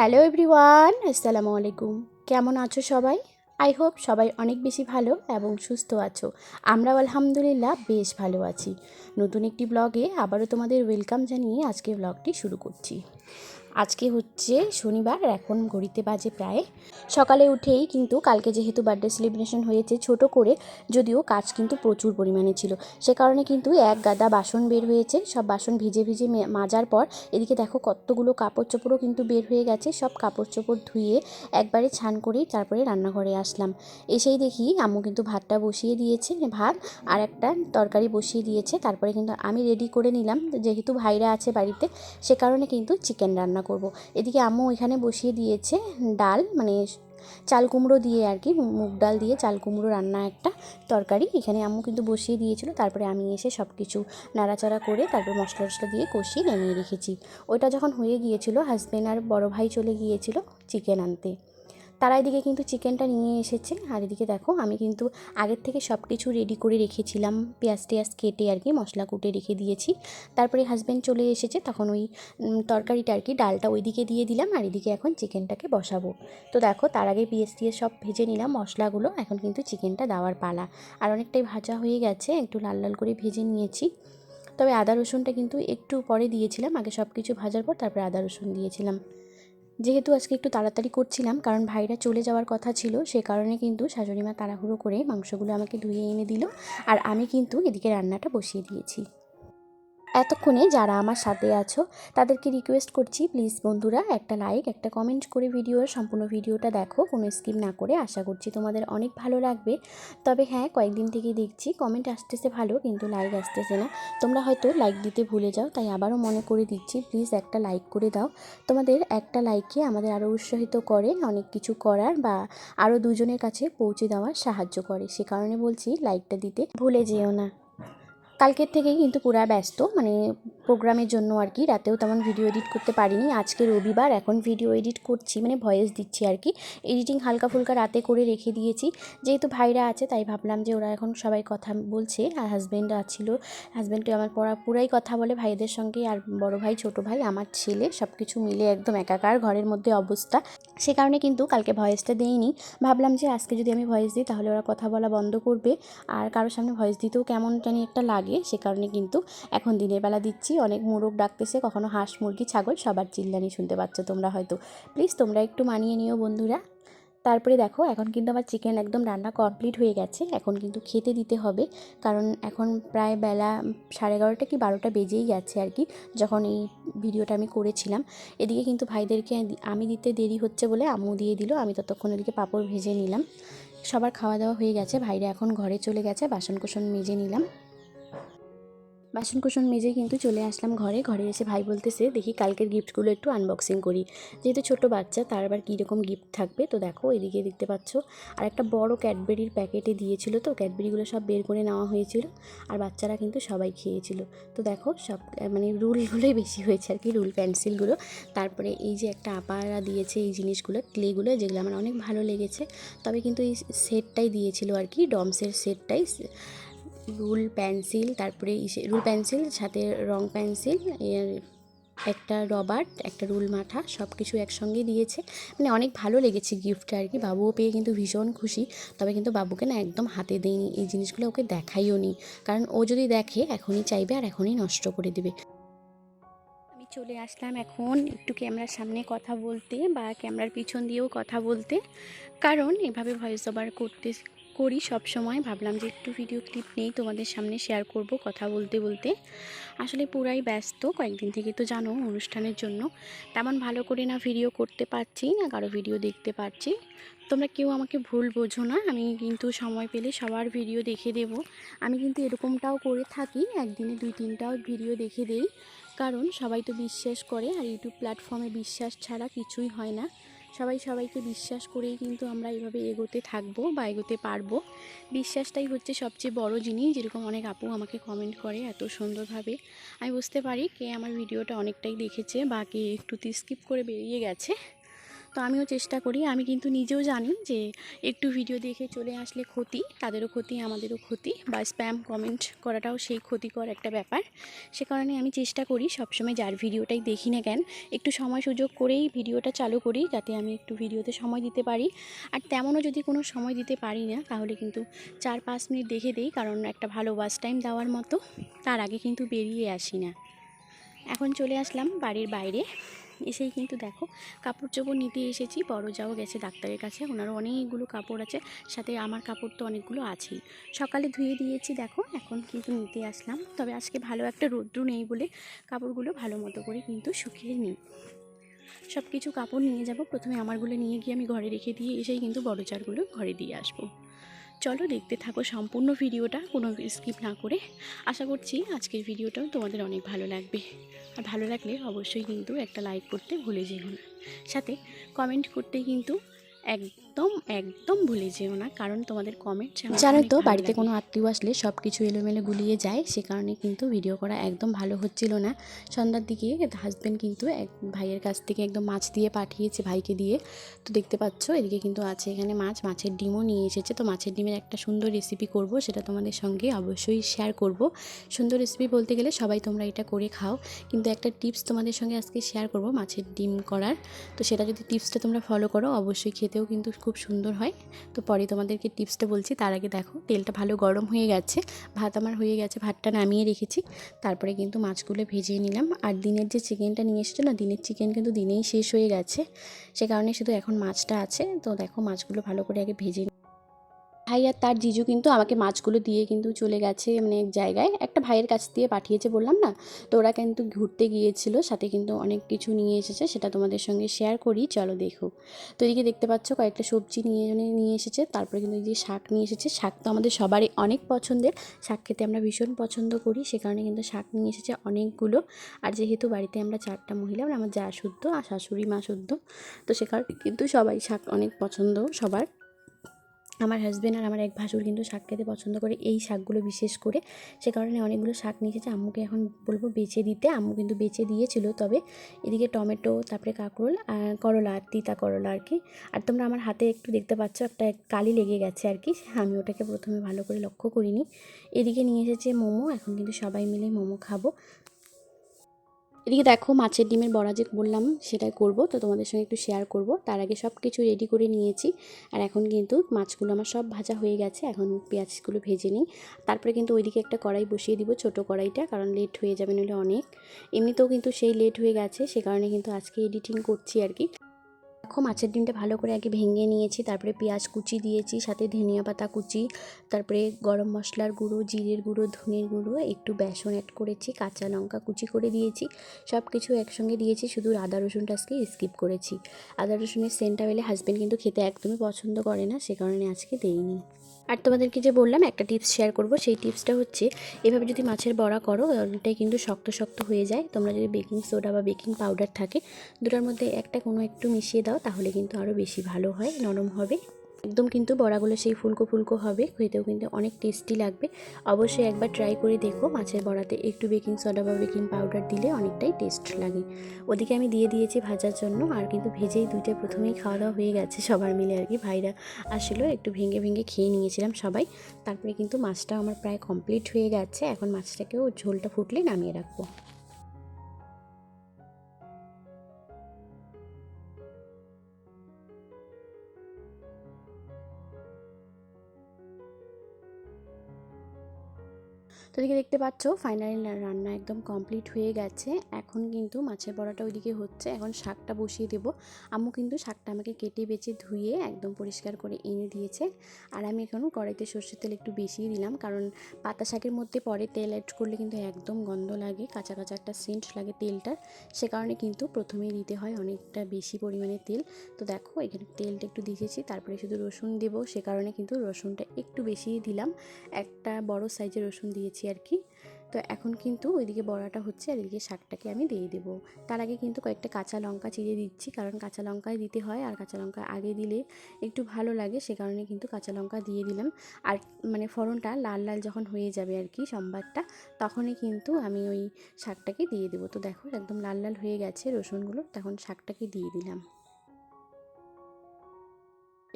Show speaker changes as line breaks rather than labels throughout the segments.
Hello everyone, আসসালামু আলাইকুম। কেমন আছো সবাই? আই হোপ সবাই অনেক বেশি ভালো এবং সুস্থ আছো। আমরাও আলহামদুলিল্লাহ বেশ ভালো আছি। নতুন একটি ব্লগে আবারও তোমাদের ওয়েলকাম জানিয়ে আজকে ব্লগটি শুরু করছি। আজকে হচ্ছে শনিবার এখন ঘড়িতে বাজে প্রায় সকালে উঠেই কিন্তু কালকে যেহেতু বার্থডে সেলিব্রেশন হয়েছে ছোট করে, যদিও কাজ কিন্তু প্রচুর পরিমাণে ছিল। সে কারণে কিন্তু এক গাদা বাসন বের হয়েছে, সব বাসন ভিজে ভিজে মাজার পর এদিকে দেখো কতগুলো কাপড় চোপড়ও কিন্তু বের হয়ে গেছে, সব কাপড় চোপড় ধুয়ে একবারে ছান করেই তারপরে রান্নাঘরে আসলাম। এসেই দেখি আম্মু কিন্তু ভাতটা বসিয়ে দিয়েছে, ভাত আর একটা তরকারি বসিয়ে দিয়েছে, তারপরে কিন্তু আমি রেডি করে নিলাম, যেহেতু ভাইরা আছে বাড়িতে, সে কারণে কিন্তু চিকেন রান্না করব। এদিকে আম্মু এখানে বসিয়ে দিয়েছে ডাল মানে চাল কুমড়ো দিয়ে আর কি, মুগ ডাল দিয়ে চাল কুমড়ো রান্না একটা তরকারি। এখানে আম্মু কিন্তু বসিয়ে দিয়েছিল, তারপরে আমি এসে সব কিছু নাড়াচাড়া করে তারপর মশলা টশলা দিয়ে কষিয়ে নামিয়ে রেখেছি। ওইটা যখন হয়ে গিয়েছিল হাজব্যান্ড আর বড় ভাই চলে গিয়েছিল চিকেন আনতে। তারা এদিকে কিন্তু চিকেনটা নিয়ে এসেছে। আর এদিকে দেখো, আমি কিন্তু আগের থেকে সব কিছু রেডি করে রেখেছিলাম। পেঁয়াজ টেয়াজ কেটে আর কি মশলা কুটে রেখে দিয়েছি। তারপরে হাজব্যান্ড চলে এসেছে, তখন ওই তরকারিটা আর কি, ডালটা ওইদিকে দিয়ে দিলাম। আর এদিকে এখন চিকেনটাকে বসাবো। তো দেখো, তার আগে পেঁয়াজ টিয়াজ সব ভেজে নিলাম মশলাগুলো। এখন কিন্তু চিকেনটা দেওয়ার পালা। আর অনেকটাই ভাজা হয়ে গেছে, একটু লাল লাল করে ভেজে নিয়েছি। তবে আদা রসুনটা কিন্তু একটু পরে দিয়েছিলাম। আগে সব কিছু ভাজার পর তারপরে আদা রসুন দিয়েছিলাম। যেহেতু আজকে একটু তাড়াতাড়ি করছিলাম, কারণ ভাইরা চলে যাওয়ার কথা ছিল, সে কারণে কিন্তু শাশুড়ি মা তাড়াহুড়ো করে মাংসগুলো আমাকে ধুয়ে এনে দিল। আর আমি কিন্তু এদিকে রান্নাটা বসিয়ে দিয়েছি। এতক্ষণে যারা আমার সাথে আছো, তাদেরকে রিকোয়েস্ট করছি প্লিজ বন্ধুরা, একটা লাইক একটা কমেন্ট করে ভিডিওর সম্পূর্ণ ভিডিওটা দেখো, কোনো স্কিপ না করে, আশা করছি তোমাদের অনেক ভালো লাগবে। তবে হ্যাঁ কয়েকদিন থেকেই দেখছি কমেন্ট আসতেছে ভালো, কিন্তু লাইক আসতেছে না। তোমরা হয়তো লাইক দিতে ভুলে যাও, তাই আবারও মনে করে দিচ্ছি প্লিজ একটা লাইক করে দাও। তোমাদের একটা লাইকে আমাদের আরও উৎসাহিত করে, অনেক কিছু করার বা আরও দুজনের কাছে পৌঁছে দেওয়ার সাহায্য করে। সে কারণে বলছি লাইকটা দিতে ভুলে যেও না। কালকের থেকেই কিন্তু পুরা ব্যস্ত মানে প্রোগ্রামের জন্য আর কি। রাতেও তেমন ভিডিও এডিট করতে পারিনি। আজকে রবিবার, এখন ভিডিও এডিট করছি মানে ভয়েস দিচ্ছি আর কি। এডিটিং হালকা ফুলকা রাতে করে রেখে দিয়েছি। যেহেতু ভাইরা আছে, তাই ভাবলাম যে ওরা এখন সবাই কথা বলছে, আর হাজব্যান্ড আছিল। হাজব্যান্ডও আমার পড়া পুরাই কথা বলে, ভাইদের সঙ্গে আর বড় ভাই, ছোট ভাই, আমার ছেলে সব কিছু মিলে একদম একাকার ঘরের মধ্যে অবস্থা। সে কারণে কিন্তু কালকে ভয়েসটা দেইনি। ভাবলাম যে আজকে যদি আমি ভয়েস দিই, তাহলে ওরা কথা বলা বন্ধ করবে। আর কারোর সামনে ভয়েস দিতেও কেমন জানি একটা লাগে। সে কারণে কিন্তু এখন দিনের বেলা দিচ্ছি। অনেক মোরগ ডাকতেছে, কখনো হাঁস, মুরগি, ছাগল, সবার চিল্লানি শুনতে পাচ্ছ তোমরা হয়তো। প্লিজ তোমরা একটু মানিয়ে নিও বন্ধুরা। তারপরে দেখো, এখন কিন্তু আমার চিকেন একদম রান্না কমপ্লিট হয়ে গেছে। এখন কিন্তু খেতে দিতে হবে। কারণ এখন প্রায় বেলা সাড়ে এগারোটা কি বারোটা বেজেই গেছে আর কি, যখন এই ভিডিওটা আমি করেছিলাম। এদিকে কিন্তু ভাইদেরকে আমি দিতে দেরি হচ্ছে বলে আম্মু দিয়ে দিল। আমি ততক্ষণ এদিকে পাঁপড় ভেজে নিলাম। সবার খাওয়া দাওয়া হয়ে গেছে। ভাইরা এখন ঘরে চলে গেছে বাসন কোসন মেজে নিলাম। বাসন কুসন মেজে কিন্তু চলে আসলাম ঘরে। ঘরে এসে ভাই বলতেছে, দেখি কালকের গিফটগুলো একটু আনবক্সিং করি। যেহেতু ছোট বাচ্চা, তার আবার কীরকম গিফট থাকবে? তো দেখো, এদিকে দেখতে পাচ্ছ, আর একটা বড় ক্যাডবেরির প্যাকেটে দিয়েছিল তো, ক্যাডবেরিগুলো সব বের করে নেওয়া হয়েছিল, আর বাচ্চারা কিন্তু সবাই খেয়েছিল। তো দেখো, সব মানে রুলগুলোই বেশি হয়েছে আর কি, রুল পেন্সিলগুলো। তারপরে এই যে একটা আপারা দিয়েছে এই জিনিসগুলো, ক্লেগুলো, যেগুলো আমার অনেক ভালো লেগেছে। তবে কিন্তু এই সেটটাই দিয়েছিল আর কি, ডমসের সেটটাই। রুল পেন্সিল, তারপরে রুল পেন্সিল, সাথে রং পেন্সিল একটা রবার, একটা রুল মাঠা সব কিছু একসঙ্গে দিয়েছে। মানে অনেক ভালো লেগেছে গিফটটা আর কি। বাবুও পেয়ে কিন্তু ভীষণ খুশি। তবে কিন্তু বাবুকে না একদম হাতে দেয়নি এই জিনিসগুলো ওকে দেখাইও নি। কারণ ও যদি দেখে, এখনই চাইবে আর এখনই নষ্ট করে দেবে। আমি চলে আসলাম এখন একটু ক্যামেরার সামনে কথা বলতে বা ক্যামেরার পিছন দিয়েও কথা বলতে। কারণ এভাবে ভয়েস ওভার করতে করি সব সময়। ভাবলাম যে একটু ভিডিও ক্লিপ নেই, তোমাদের সামনে শেয়ার করব কথা বলতে বলতে। আসলে পুরাই ব্যস্ত, কয়েকদিন থেকে তো জানো অনুষ্ঠানের জন্য। তেমন ভালো করে না ভিডিও করতে পারছি না, কারও ভিডিও দেখতে পারছি। তোমরা কেউ আমাকে ভুল বোঝো না, আমি কিন্তু সময় পেলে সবার ভিডিও দেখে দেব। আমি কিন্তু এরকমটাও করে থাকি, একদিনে দুই তিনটাও ভিডিও দেখে দেই। কারণ সবাই তো বিশ্বাস করে, আর ইউটিউব প্ল্যাটফর্মে বিশ্বাস ছাড়া কিছুই হয় না। সবাই সবাইকে বিশ্বাস করেই কিন্তু আমরা এভাবে এগোতে থাকব বা এগোতে পারব। বিশ্বাসটাই হচ্ছে সবচেয়ে বড় জিনিস, যেরকম অনেক আপু আমাকে কমেন্ট করে এত সুন্দরভাবে। আমি বুঝতে পারি কে আমার ভিডিওটা অনেকটাই দেখেছে বা কে একটু স্কিপ করে বেরিয়ে গেছে। তো আমিও চেষ্টা করি। আমি কিন্তু নিজেও জানি যে একটু ভিডিও দেখে চলে আসলে ক্ষতি, তাদেরও ক্ষতি, আমাদেরও ক্ষতি বা স্প্যাম কমেন্ট করাটাও সেই ক্ষতিকর একটা ব্যাপার। সে কারণে আমি চেষ্টা করি সবসময় যার ভিডিওটাই দেখি না কেন, একটু সময় সুযোগ করেই ভিডিওটা চালু করি যাতে আমি একটু ভিডিওতে সময় দিতে পারি। আর তেমনও যদি কোনো সময় দিতে পারি না, তাহলে কিন্তু চার পাঁচ মিনিট দেখে দিই, কারণ একটা ভালো ওয়াচ টাইম দেওয়ার মতো, তার আগে কিন্তু বেরিয়ে আসি না। এখন চলে আসলাম বাড়ির বাইরে। এসেই কিন্তু দেখো কাপড় চোপড় নিতে এসেছি। বড় যাও গেছে ডাক্তারের কাছে, ওনারও অনেকগুলো কাপড় আছে, সাথে আমার কাপড় তো অনেকগুলো আছেই। সকালে ধুয়ে দিয়েছি দেখো, এখন কিন্তু নিতে আসলাম। তবে আজকে ভালো একটা রৌদ্র নেই বলে কাপড়গুলো ভালো মতো করে কিন্তু শুকিয়ে নিই। সব কিছু কাপড় নিয়ে যাব, প্রথমে আমারগুলো নিয়ে গিয়ে আমি ঘরে রেখে দিয়ে এসেই কিন্তু বড় চারগুলো ঘরে দিয়ে আসব। চলো দেখতে থাকো সম্পূর্ণ ভিডিওটা, কোনো স্কিপ না করে। আশা করছি আজকের ভিডিওটাও তোমাদের অনেক ভালো লাগবে। আর ভালো লাগলে অবশ্যই কিন্তু একটা লাইক করতে ভুলে যেও না। সাথে কমেন্ট করতে কিন্তু একদম একদম ভুলে যেও না কারণ তোমাদের কমেন্ট জানোই তো বাড়িতে কোনো আত্মীয় আসলে সব কিছু এলোমেলো গুলিয়ে যায় সে কারণে কিন্তু ভিডিও করা একদম ভালো হচ্ছিল না। সন্ধ্যার দিকে হাজব্যান্ড কিন্তু এক ভাইয়ের কাছ থেকে একদম মাছ দিয়ে পাঠিয়েছে ভাইকে দিয়ে। তো দেখতে পাচ্ছ এদিকে কিন্তু আছে এখানে মাছ মাছের ডিমও নিয়ে এসেছে। তো মাছের ডিমের একটা সুন্দর রেসিপি করব সেটা তোমাদের সঙ্গে অবশ্যই শেয়ার করব। সুন্দর রেসিপি বলতে গেলে সবাই তোমরা এটা করে খাও। কিন্তু একটা টিপস তোমাদের সঙ্গে আজকে শেয়ার করব মাছের ডিম করার। তো সেটা যদি টিপসটা তোমরা ফলো করো অবশ্যই খেতেও কিন্তু খুব সুন্দর হয়। তো পরে তোমাদেরকে টিপসটা বলছি, তার আগে দেখো, তেলটা ভালো গরম হয়ে গেছে। ভাত আমার হয়ে গেছে, ভাতটা নামিয়ে রেখেছি। তারপরে কিন্তু মাছগুলো ভেজে নিলাম। আর দিনের যে চিকেনটা নিয়ে এসেছ না, দিনের চিকেন কিন্তু দিনেই শেষ হয়ে গেছে। সে কারণে শুধু এখন মাছটা আছে। তো দেখো, মাছগুলো ভালো করে আগে ভেজে। ভাই আর তার জিজু কিন্তু আমাকে মাছগুলো দিয়ে কিন্তু চলে গেছে মানে এক জায়গায়। একটা ভাইয়ের কাছ দিয়ে পাঠিয়েছে বললাম না? তো ওরা কিন্তু ঘুরতে গিয়েছিল, সাথে কিন্তু অনেক কিছু নিয়ে এসেছে, সেটা তোমাদের সঙ্গে শেয়ার করি, চলো দেখো। তো এদিকে দেখতে পাচ্ছ কয়েকটা সবজি নিয়ে এনে- নিয়ে এসেছে, তারপরে কিন্তু যে শাক নিয়ে এসেছে, শাক তো আমাদের সবারই অনেক পছন্দের। শাক খেতে আমরা ভীষণ পছন্দ করি, সে কারণে কিন্তু শাক নিয়ে এসেছে অনেকগুলো। আর যেহেতু বাড়িতে আমরা চারটা মহিলা মানে আমার যা শুদ্ধ আর শাশুড়ি মা শুদ্ধ, তো সে কারণে কিন্তু সবাই শাক অনেক পছন্দ সবার। আমার হাজব্যান্ড আর আমার এক ভাসুর কিন্তু শাক খেতে পছন্দ করে। এই শাকগুলো বিশেষ করে সে কারণে অনেকগুলো শাক নিয়ে এসেছে। আম্মুকে এখন বলব বেছে দিতে। আম্মু কিন্তু বেছে দিয়েছিল। তবে এদিকে টমেটো, তারপরে কাঁকরোল আর করলা আর তিতা করলা আর কি। আর তোমরা আমার হাতে একটু দেখতে পাচ্ছ, একটা কালি লেগে গেছে আর কি। আমি ওটাকে প্রথমে ভালো করে লক্ষ্য করিনি। এদিকে নিয়ে এসেছে মোমো। এখন কিন্তু সবাই মিলে মোমো খাব। এদিকে দেখো মাছের ডিমের বড়া যে বললাম, সেটাই করব। তো তোমাদের সঙ্গে একটু শেয়ার করব। তার আগে সব কিছু রেডি করে নিয়েছি। আর এখন কিন্তু মাছগুলো আমার সব ভাজা হয়ে গেছে। এখন পেঁয়াজগুলো ভেজে নিই। তারপরে কিন্তু ওইদিকে একটা কড়াই বসিয়ে দিব ছোট কড়াইটা, কারণ লেট হয়ে যাবে নইলে অনেক। এমনিতেও কিন্তু সেই লেট হয়ে গেছে, সে কারণে কিন্তু আজকে এডিটিং করছি আর কি। দেখো মাছের ডিমটা ভালো করে আগে ভেঙে নিয়েছি, তারপরে পেঁয়াজ কুচি দিয়েছি, সাথে ধনিয়া পাতা কুচি, তারপরে গরম মশলার গুঁড়ো, জিরের গুঁড়ো, ধনের গুঁড়ো, একটু বেসন অ্যাড করেছি, কাঁচা লঙ্কা কুচি করে দিয়েছি সব কিছু একসঙ্গে দিয়েছি, শুধু আদা রসুনটা আজকে স্কিপ করেছি। আদা রসুনের সেন্টটা পেলে হাজব্যান্ড কিন্তু খেতে একদমই পছন্দ করে না, সে কারণে আজকে দেইনি। আর তোমাদেরকে যে বললাম, একটা টিপস শেয়ার করব। সেই টিপসটা হচ্ছে, এভাবে যদি মাছের বড়া করো, অনেকটাই কিন্তু শক্ত শক্ত হয়ে যায়। তোমরা যদি বেকিং সোডা বা বেকিং পাউডার থাকে, দুটার মধ্যে একটা কোনো একটু মিশিয়ে দাও, তাহলে কিন্তু আরও বেশি ভালো হয়, নরম হবে। একদম কিন্তু বড়াগুলো সেই ফুলকো ফুলকো হবে, খেতেও কিন্তু অনেক টেস্টি লাগবে। অবশ্যই একবার ট্রাই করে দেখো, মাছের বড়াতে একটু বেকিং সোডা বা বেকিং পাউডার দিলে অনেকটাই টেস্ট লাগে। ওদিকে আমি দিয়ে দিয়েছি ভাজার জন্য, আর কিন্তু ভেজেই দুইটা প্রথমেই খাওয়া দাওয়া হয়ে গেছে সবার মিলে আর কি। ভাইরা আসলো, একটু ভেঙে ভেঙে খেয়ে নিয়েছিলাম সবাই। তারপরে কিন্তু মাছটা আমার প্রায় কমপ্লিট হয়ে গেছে, এখন মাছটাকেও ঝোলটা ফুটলে নামিয়ে রাখব। তো এদিকে দেখতে পাচ্ছ ফাইনালি রান্না একদম কমপ্লিট হয়ে গেছে। এখন কিন্তু মাছের বড়াটা ওইদিকে হচ্ছে। এখন শাকটা বসিয়ে দেবো। আম্মু কিন্তু শাকটা আমাকে কেটে বেছে ধুয়ে একদম পরিষ্কার করে এনে দিয়েছে। আর আমি এখন কড়াইতে সর্ষের তেল একটু বেশিই দিলাম। কারণ পাতা শাকের মধ্যে পরে তেল অ্যাড করলে কিন্তু একদম গন্ধ লাগে, কাঁচা কাঁচা একটা সেন্ট লাগে তেলটার। সে কারণে কিন্তু প্রথমেই দিতে হয় অনেকটা বেশি পরিমাণে তেল। তো দেখো, এখানে তেলটা একটু দিয়েছি। তারপরে শুধু রসুন দেবো। সে কারণে কিন্তু রসুনটা একটু বেশিই দিলাম। একটা বড় সাইজের রসুন দিয়েছি। আর কি। তো এখন কিন্তু ওইদিকে বড়াটা হচ্ছে আর এদিকে শাকটাকে আমি দিয়ে দেবো। তার আগে কিন্তু কয়েকটা কাঁচা লঙ্কা চিড়ে দিচ্ছি, কারণ কাঁচা লঙ্কাই দিতে হয় আর কাঁচা লঙ্কা আগে দিলে একটু ভালো লাগে, সে কারণে কিন্তু কাঁচা লঙ্কা দিয়ে দিলাম। আর মানে ফোড়নটা লাল লাল যখন হয়ে যাবে আর কি সম্বারটা, তখনই কিন্তু আমি ওই শাকটাকে দিয়ে দেবো। তো দেখো একদম লাল লাল হয়ে গেছে রসুনগুলো, তখন শাকটাকে দিয়ে দিলাম।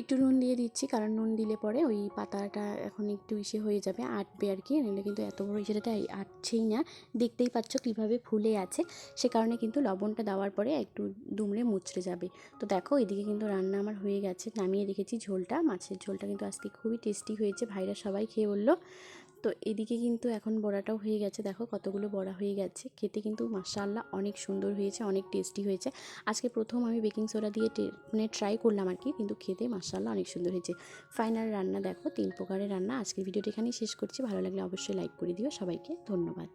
একটু নুন দিয়ে দিচ্ছি, কারণ নুন দিলে পরে ওই পাতাটা এখন একটু ইসে হয়ে যাবে, আটবে আর কি। নইলে কিন্তু এত বড় ইসেটা আটছেই না। দেখতেই পাচ্ছ কীভাবে ফুলে আছে। সে কারণে কিন্তু লবণটা দেওয়ার পরে একটু দুমড়ে মুচড়ে যাবে। তো দেখো, এদিকে কিন্তু রান্না আমার হয়ে গেছে। নামিয়ে রেখেছি ঝোলটা। মাছের ঝোলটা কিন্তু আজকে খুবই টেস্টি হয়েছে। ভাইরা সবাই খেয়ে বলল। তো এদিকে কিন্তু এখন বড়াটাও হয়ে গেছে। দেখো কতগুলো বড়া হয়ে গেছে। খেতে কিন্তু মাসাল্লাহ অনেক সুন্দর হয়েছে, অনেক টেস্টি হয়েছে। আজকে প্রথম আমি বেকিং সোডা দিয়ে মানে ট্রাই করলাম আর কি, কিন্তু খেতে মাসাল্লাহ অনেক সুন্দর হয়েছে। ফাইনাল রান্না দেখো, তিন প্রকারের রান্না। আজকের ভিডিওটি এখানেই শেষ করছি। ভালো লাগলে অবশ্যই লাইক করে দিও। সবাইকে ধন্যবাদ।